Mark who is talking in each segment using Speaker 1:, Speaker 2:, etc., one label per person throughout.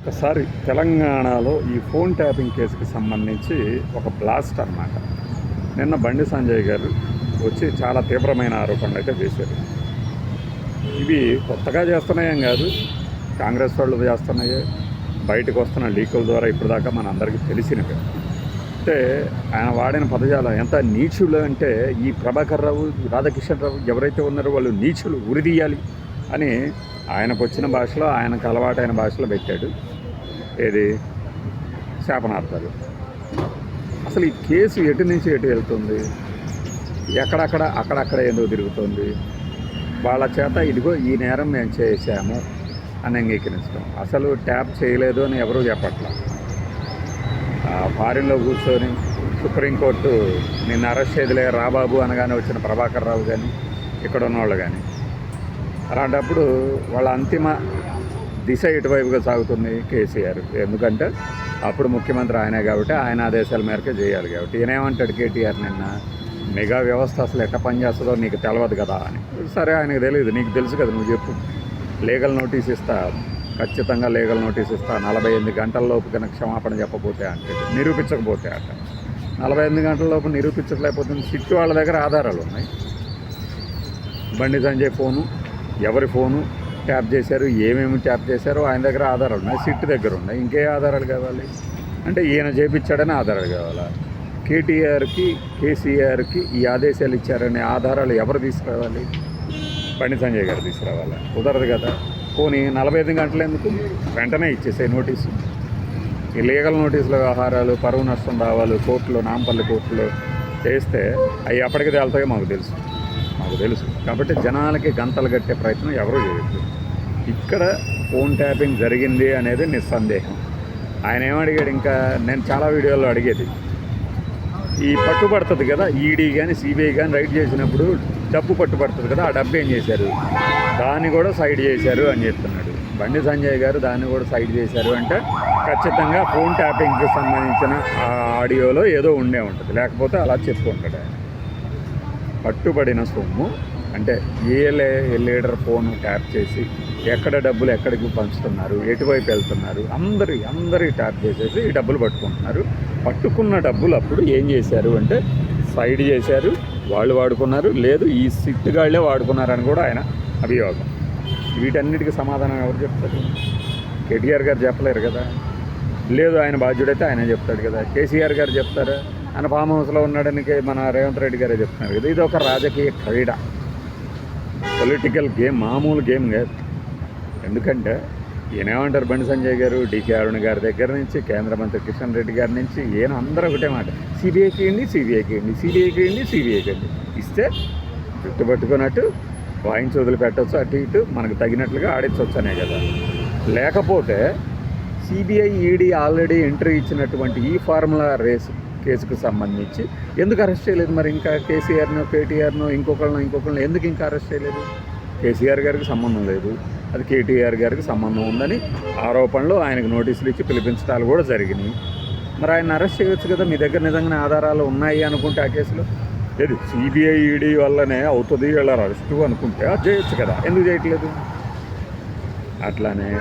Speaker 1: ఒకసారి తెలంగాణలో ఈ ఫోన్ ట్యాపింగ్ కేసుకి సంబంధించి ఒక బ్లాస్ట్ అన్నమాట. నిన్న బండి సంజయ్ గారు వచ్చి చాలా తీవ్రమైన ఆరోపణలు అయితే చేశారు ఇవి కొత్తగా చేస్తున్నాయేం కాదు కాంగ్రెస్ వాళ్ళు చేస్తున్నాయే బయటకు వస్తున్న లీకుల ద్వారా ఇప్పటిదాకా మన అందరికీ తెలిసినవి. అంటే ఆయన వాడిన పదజాలం ఎంత నీచులు అంటే ఈ ప్రభాకర్ రావు రాధాకిషన్ రావు ఎవరైతే ఉన్నారో వాళ్ళు నీచులు ఉరిదీయాలి అని ఆయనకు వచ్చిన భాషలో ఆయనకు అలవాటైన భాషలో పెట్టాడు. ఏది? శాపనార్థాలు. అసలు ఈ కేసు ఎటు నుంచి ఎటు వెళ్తుంది? ఎక్కడక్కడ అక్కడక్కడ ఎందుకు తిరుగుతుంది? వాళ్ళ చేత ఇదిగో ఈ నేరం మేము చేశాము అని అంగీకరించడం. అసలు ట్యాప్ చేయలేదు అని ఎవరూ చెప్పట్లా. ఆ ఫారిన్లో కూర్చొని సుప్రీంకోర్టు నిన్ను అరెస్ట్ చేయదులే రాబాబు అనగానే వచ్చిన ప్రభాకర్ రావు కానీ ఇక్కడ ఉన్నవాళ్ళు కానీ అలాంటప్పుడు వాళ్ళ అంతిమ దిశ ఇటువైపుగా సాగుతుంది కేసీఆర్? ఎందుకంటే అప్పుడు ముఖ్యమంత్రి ఆయనే కాబట్టి ఆయన ఆదేశాల మేరకే చేయాలి కాబట్టి. ఈయనేమంటాడు కేటీఆర్ నిన్న? మెగా వ్యవస్థ అసలు ఎట్ట పనిచేస్తుందో నీకు తెలియదు కదా అని. సరే ఆయనకు తెలియదు నీకు తెలుసు కదా నువ్వు చెప్పు. లీగల్ నోటీస్ ఇస్తా. ఖచ్చితంగా లీగల్ నోటీస్ ఇస్తా. నలభై ఎనిమిది గంటల్లోపు కనుక క్షమాపణ చెప్పకపోతే అంటే. నిరూపించకపోతే అట. నలభై ఎనిమిది గంటలలోపు నిరూపించలేకపోతే సిట్టు వాళ్ళ దగ్గర ఆధారాలు ఉన్నాయి. బండి సంజయ్ ఫోను. ఎవరి ఫోను ట్యాప్ చేశారు ఏమేమి ట్యాప్ చేశారో ఆయన దగ్గర ఆధారాలు ఉన్నాయి సిట్ దగ్గర ఉన్నాయి. ఇంకే ఆధారాలు కావాలి? అంటే ఈయన చేపించాడని ఆధారాలు కావాలా? కేటీఆర్కి కేసీఆర్కి ఈ ఆదేశాలు ఇచ్చారనే ఆధారాలు ఎవరు తీసుకురావాలి? బండి సంజయ్ గారు తీసుకురావాలి? కుదరదు కదా. పోనీ నలభై ఐదు గంటలు ఎందుకు? వెంటనే ఇచ్చేసాయి నోటీసు. ఈ లీగల్ నోటీసుల వ్యవహారాలు పరువు నష్టం రావాలి కోర్టులో నాంపల్లి కోర్టులో చేస్తే అవి అప్పటికి తేలుతాయో మాకు తెలుసు. మాకు తెలుసు. కాబట్టి జనాలకి గంతలు కట్టే ప్రయత్నం ఎవరూ చేయొద్దు. ఇక్కడ ఫోన్ ట్యాపింగ్ జరిగింది అనేది నిస్సందేహం. ఆయన ఏమడిగాడు ఇంకా? నేను చాలా వీడియోల్లో అడిగేది. ఈ పట్టుబడుతుంది కదా ఈడీ కానీ సిబిఐ కానీ రైడ్ చేసినప్పుడు డబ్బు పట్టుబడుతుంది కదా ఆ డబ్బు ఏం చేశారు? దాన్ని కూడా సైడ్ చేశారు అని చెప్తున్నాడు. బండి సంజయ్ గారు దాన్ని కూడా సైడ్ చేశారు అంటే ఖచ్చితంగా ఫోన్ ట్యాపింగ్కి సంబంధించిన ఆ ఆడియోలో ఏదో ఉండే ఉంటుంది. లేకపోతే అలా చెప్పుకుంటాడు ఆయన. పట్టుబడిన సొమ్ము. అంటే ఏ లే లీడర్ ఫోన్ ట్యాప్ చేసి ఎక్కడ డబ్బులు ఎక్కడికి పంచుతున్నారు ఎటువైపు వెళ్తున్నారు అందరి అందరి ట్యాప్ చేసేసి ఈ డబ్బులు పట్టుకుంటున్నారు. పట్టుకున్న డబ్బులు అప్పుడు ఏం చేశారు అంటే సైడ్ చేశారు వాళ్ళు వాడుకున్నారు. లేదు ఈ సిట్టుగాళ్ళే వాడుకున్నారని కూడా ఆయన అభియోగం. వీటన్నిటికీ సమాధానం ఎవరు చెప్తారు? కేటీఆర్ గారు చెప్పలేరు కదా. లేదు ఆయన బాధ్యుడైతే ఆయన చెప్తాడు కదా. కేసీఆర్ గారు చెప్తారా? ఆయన ఫామ్ హౌస్లో ఉన్నాడని మన రేవంత్ రెడ్డి గారే చెప్తున్నారు కదా. ఇది ఒక రాజకీయ క్రీడ. పొలిటికల్ గేమ్ మామూలు గేమ్ కాదు. ఎందుకంటే ఈయనేమంటారు బండి సంజయ్ గారు డికే అరుణ్ గారి దగ్గర నుంచి కేంద్ర మంత్రి కిషన్ రెడ్డి గారి నుంచి ఈయన అందరూ ఒకటే మాట. సిబిఐకి ఇండి సిబిఐకి ఇండి సిబిఐకి ఇండి సిబిఐకి ఇండి ఇస్తే చుట్టు పట్టుకున్నట్టు వాయించి వదిలిపెట్టచ్చు అటు ఇటు మనకు తగినట్లుగా ఆడించవచ్చు అనే కదా. లేకపోతే సిబిఐ ఈడీ ఆల్రెడీ ఎంట్రీ ఇచ్చినటువంటి ఈ ఫార్ములా రేస్ కేసుకు సంబంధించి. ఎందుకు అరెస్ట్ చేయలేదు మరి? ఇంకా కేసీఆర్నో కేటీఆర్నో ఇంకొకళ్ళనో ఇంకొకళ్ళనో ఎందుకు ఇంకా అరెస్ట్ చేయలేదు? కేసీఆర్ గారికి సంబంధం లేదు. అది కేటీఆర్ గారికి సంబంధం ఉందని ఆరోపణలు ఆయనకు నోటీసులు ఇచ్చి పిలిపించడాలు కూడా జరిగినాయి. మరి ఆయన అరెస్ట్ చేయవచ్చు కదా? మీ దగ్గర నిజంగానే ఆధారాలు ఉన్నాయి అనుకుంటే ఆ కేసులో? లేదు సిబిఐ ఈడీ వల్లనే అవుతుంది. వీళ్ళ అరెస్టు అనుకుంటే అది చేయొచ్చు కదా? ఎందుకు చేయట్లేదు? అట్లానే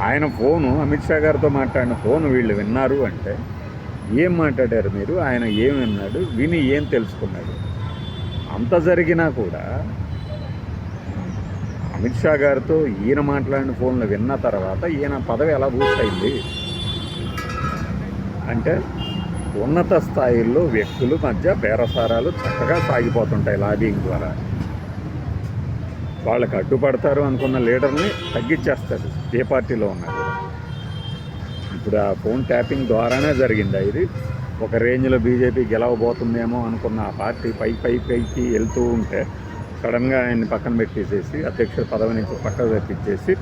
Speaker 1: ఆయన ఫోను అమిత్ షా గారితో మాట్లాడిన ఫోన్ వీళ్ళు విన్నారు అంటే ఏం మాట్లాడారు మీరు? ఆయన ఏం విన్నాడు విని ఏం తెలుసుకున్నాడు? అంత జరిగినా కూడా అమిత్ షా గారితో ఈయన మాట్లాడిన ఫోన్లు విన్న తర్వాత ఈయన పదవి ఎలా బూస్ట్ అయింది? అంటే ఉన్నత స్థాయిల్లో వ్యక్తుల మధ్య బేరసారాలు చక్కగా సాగిపోతుంటాయి లాబింగ్ ద్వారా. వాళ్ళకి అడ్డుపడతారు అనుకున్న లీడర్ని తగ్గించేస్తారు ఏ పార్టీలో ఉన్నారు ఇప్పుడు ఆ ఫోన్ ట్యాపింగ్ ద్వారానే జరిగిందా. ఇది ఒక రేంజ్లో బీజేపీ గెలవబోతుందేమో అనుకున్న ఆ పార్టీ పై పై పైకి వెళ్తూ ఉంటే సడన్గా ఆయన్ని పక్కన పెట్టేసేసి అధ్యక్షుడి పదవి నుంచి పక్కకు తెప్పించేసి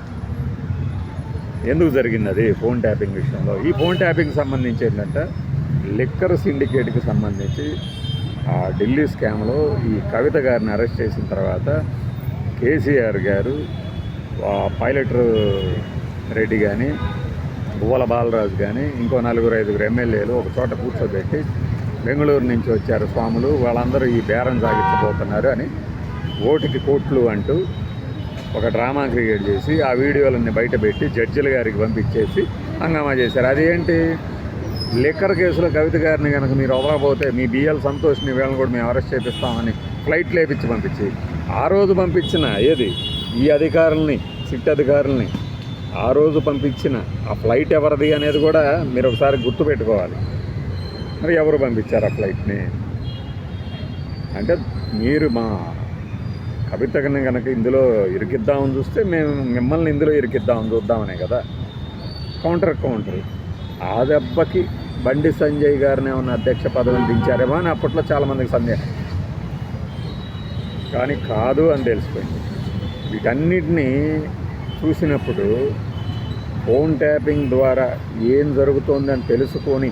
Speaker 1: ఎందుకు జరిగింది అది ఫోన్ ట్యాపింగ్ విషయంలో? ఈ ఫోన్ ట్యాపింగ్ సంబంధించి ఏంటంటే లిక్కర్ సిండికేట్కి సంబంధించి ఆ ఢిల్లీ స్కామ్లో ఈ కవిత గారిని అరెస్ట్ చేసిన తర్వాత కేసీఆర్ గారు పైలట్ రెడ్డి కానీ బువ్వల బాలరాజు కానీ ఇంకో నలుగురు ఐదుగురు ఎమ్మెల్యేలు ఒక చోట కూర్చోబెట్టి బెంగళూరు నుంచి వచ్చారు స్వాములు. వాళ్ళందరూ ఈ బేరం సాగించబోతున్నారు అని ఓటికి కోట్లు అంటూ ఒక డ్రామా క్రియేట్ చేసి ఆ వీడియోలన్నీ బయటపెట్టి జడ్జిల గారికి పంపించేసి హంగామా చేశారు. అదేంటి లిక్కర్ కేసులో కవిత గారిని కనుక మీరు వదలకపోతే మీ బిఎల్ సంతోష్ని వీళ్ళని కూడా మేము అరెస్ట్ చేపిస్తామని ఫ్లైట్ లేపించి పంపించి ఆ రోజు పంపించిన ఏది? ఈ అధికారుల్ని సిట్ అధికారుల్ని ఆ రోజు పంపించిన ఆ ఫ్లైట్ ఎవరిది అనేది కూడా మీరు ఒకసారి గుర్తుపెట్టుకోవాలి మరి ఎవరు పంపించారు ఆ ఫ్లైట్ని? అంటే మీరు మా కవితని కనుక ఇందులో ఇరికిద్దామని చూస్తే మేము మిమ్మల్ని ఇందులో ఇరికిద్దామని చూద్దామనే కదా. Counter counter. ఆ దెబ్బకి బండి సంజయ్ గారిని ఏమన్నా అధ్యక్ష పదవిని దించారేమో అని అప్పట్లో చాలామందికి సందేహం. కానీ కాదు అని తెలిసిపోయింది. వీటన్నిటినీ చూసినప్పుడు ఫోన్ ట్యాపింగ్ ద్వారా ఏం జరుగుతోందని తెలుసుకొని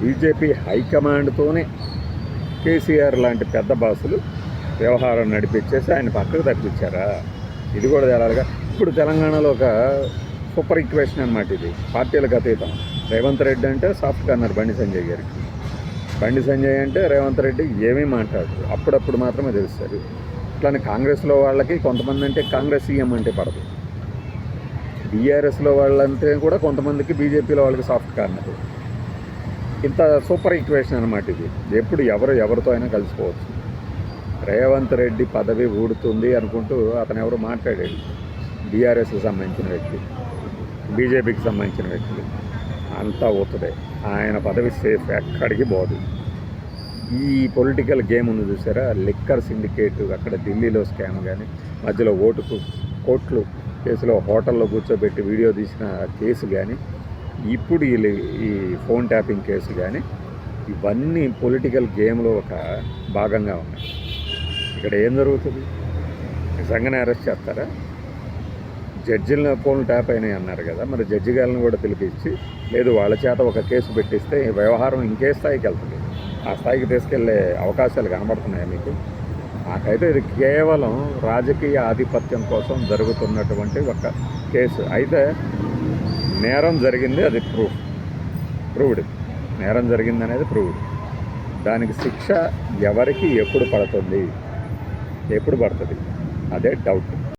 Speaker 1: బీజేపీ హైకమాండ్తోనే కేసీఆర్ లాంటి పెద్ద బాసులు వ్యవహారం నడిపించేసి ఆయన పక్కకు తప్పించారా? ఇది కూడా తేలాలిగా. ఇప్పుడు తెలంగాణలో ఒక సూపర్ ఈక్వేషన్ అనమాట ఇది. పార్టీలకు అతీతం రేవంత్ రెడ్డి అంటే సాఫ్ట్ కార్నర్ బండి సంజయ్ గారికి బండి సంజయ్ అంటే రేవంత్ రెడ్డి ఏమీ మాట్లాడరు. అప్పుడప్పుడు మాత్రమే తెలుస్తారు అట్లానే కాంగ్రెస్లో వాళ్ళకి కొంతమంది అంటే కాంగ్రెస్ సీఎం అంటే పడదు. బీఆర్ఎస్లో వాళ్ళంటే కూడా కొంతమందికి బీజేపీలో వాళ్ళకి సాఫ్ట్ కార్నర్ ఇంత సూపర్ ఈక్వేషన్ అనమాట ఇది. ఎప్పుడు ఎవరు ఎవరితో అయినా కలిసిపోవచ్చు. రేవంత్ రెడ్డి పదవి ఊడుతుంది అనుకుంటూ అతను ఎవరు మాట్లాడాడు. బీఆర్ఎస్కి సంబంధించిన వ్యక్తి బీజేపీకి సంబంధించిన వ్యక్తులు అంతా అవుతుంది ఆయన పదవి సేఫ్ ఎక్కడికి పోదు. ఈ పొలిటికల్ గేమ్ ఉంది చూసారా? లిక్కర్ సిండికేట్ అక్కడ ఢిల్లీలో స్కామ్ కానీ మధ్యలో ఓటుకు కోట్లు కేసులో హోటల్లో కూర్చోబెట్టి వీడియో తీసిన కేసు కానీ ఇప్పుడు ఈ ఈ ఫోన్ ట్యాపింగ్ కేసు కానీ ఇవన్నీ పొలిటికల్ గేమ్లో ఒక భాగంగా ఉన్నాయి. ఇక్కడ ఏం జరుగుతుంది? నిజంగానే అరెస్ట్ చేస్తారా? జడ్జిల ఫోన్లు ట్యాప్ అయినాయి అన్నారు కదా మరి జడ్జి గారిని కూడా పిలిపించి లేదు వాళ్ళ చేత ఒక కేసు పెట్టిస్తే వ్యవహారం ఇంకే స్థాయికి వెళ్తుంది. ఆ స్థాయికి తీసుకెళ్ళే అవకాశాలు కనబడుతున్నాయా మీకు? నాకైతే ఇది కేవలం రాజకీయ ఆధిపత్యం కోసం జరుగుతున్నటువంటి ఒక కేసు. అయితే నేరం జరిగింది అది ప్రూఫ్. ప్రూవ్డ్. నేరం జరిగింది అనేది ప్రూవ్డ్. దానికి శిక్ష ఎవరికి ఎప్పుడు పడుతుంది? ఎప్పుడు పడుతుంది? అదే డౌట్.